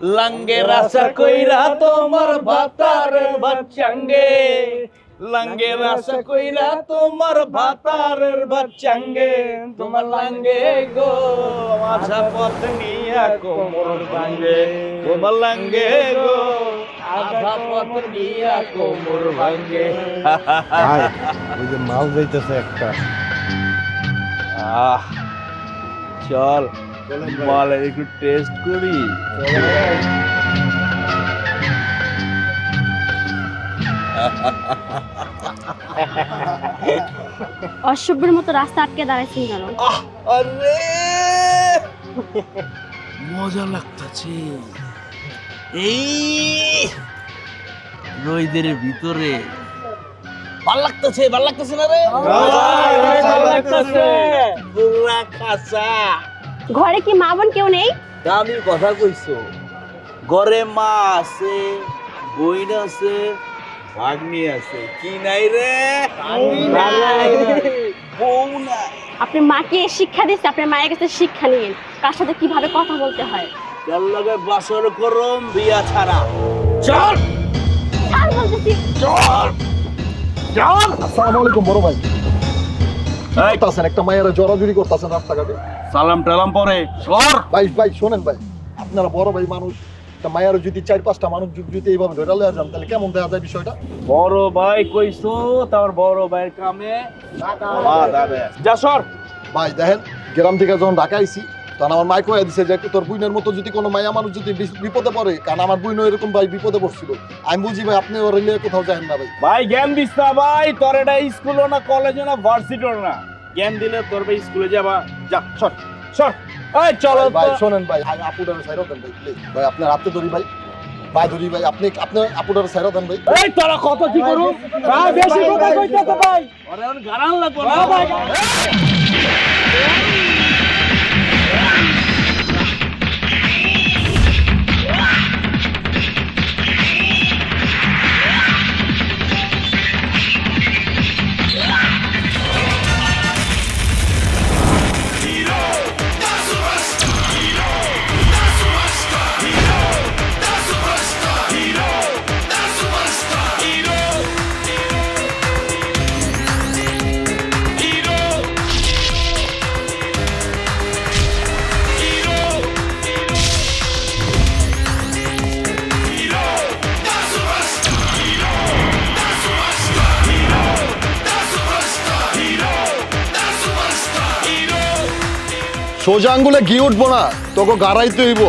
লাঙ্গে রাসা কইরা তোমার ভাতার বাচ্চাঙ্গে। লাঙ্গে রাসা কইরা তোমার ভাতারের বাচ্চাঙ্গে। তোমার লাঙ্গে গো আশা পথ নিয়া কোমর ভাঙ্গে। তোমার লাঙ্গে গো আশা পথ নিয়া কোমর ভাঙ্গে। ওই যে মাল যাইতেছে একটা। আহ চল। মালের একটু টেস্ট করি। অসভ্যের মতো রাস্তা আটকে দাঁড়াইছেন কেন? আরে! মজা লাগতেছে। এই রইদের ভিতরে। ভালো লাগতেছে ভালো লাগতেছে না রে? ভালো লাগতাছে। পুরা কাঁচা। ঘরে কি মা বোন কেউ নেই? আমি কথা কইছো। ঘরে মা আছে বইন আছে ভাগ্নি আছে। কি নাই রে। বউ নাই। আপনি মাকে শিক্ষা দিচ্ছে আপনার মায়ের কাছে শিক্ষা নিন কার সাথে কীভাবে কথা বলতে হয়? যার লগে বাসর করম বিয়া ছাড়া। চল! বলতেছি। চল! চল! আসসালামু আলাইকুম বড় ভাই। করতেছেন একটা মায়ের জড়াজড়ি করতেছেন রাস্তাঘাটে। সালাম টালাম পরে সর। ভাই ভাই শোনেন ভাই আপনারা বড় ভাই মানুষ একটা মায়ের যদি চার পাঁচটা মানুষ যদি এইভাবে ধরে লয়ে যান তাহলে কেমন দেখা যায় বিষয়টা? বড় ভাই কইছো তার বড় ভাইয়ের কামে। যা সর। ভাই দেখেন গ্রাম থেকে যখন ঢাকা আইছি তখন আমার মাইক হয়ে দিছে যে তোর বুইনের মতো যদি কোনো মায়া মানুষ যদি বিপদে পড়ে কারণ আমার বুইনও এরকম ভাই বিপদে পড়ছিল। আমি বুঝি ভাই আপনি ওর নিয়ে কোথাও যান না ভাই। ভাই জ্ঞান দিস না ভাই তোর এটা স্কুলও না কলেজও না ভার্সিটিও না। জ্ঞান দিলে তোর ভাই স্কুলে যাবা। যা সর সর। এই চলো ভাই, ভাই। শোনেন ভাই আপুটার সাইড দেন ভাই প্লিজ ভাই আপনার হাতে ধরি ভাই। ভাই ধরি ভাই আপনি আপনার আপুটার সাইড দেন ভাই। এই তোরা কত কি করু? ভাই, বেশি কথা কইতেছে ভাই। আরে গারান লাগবো না। সোজা আঙ্গুলে গিয়ে উঠবো না তোকে গাড়াইতে হইব।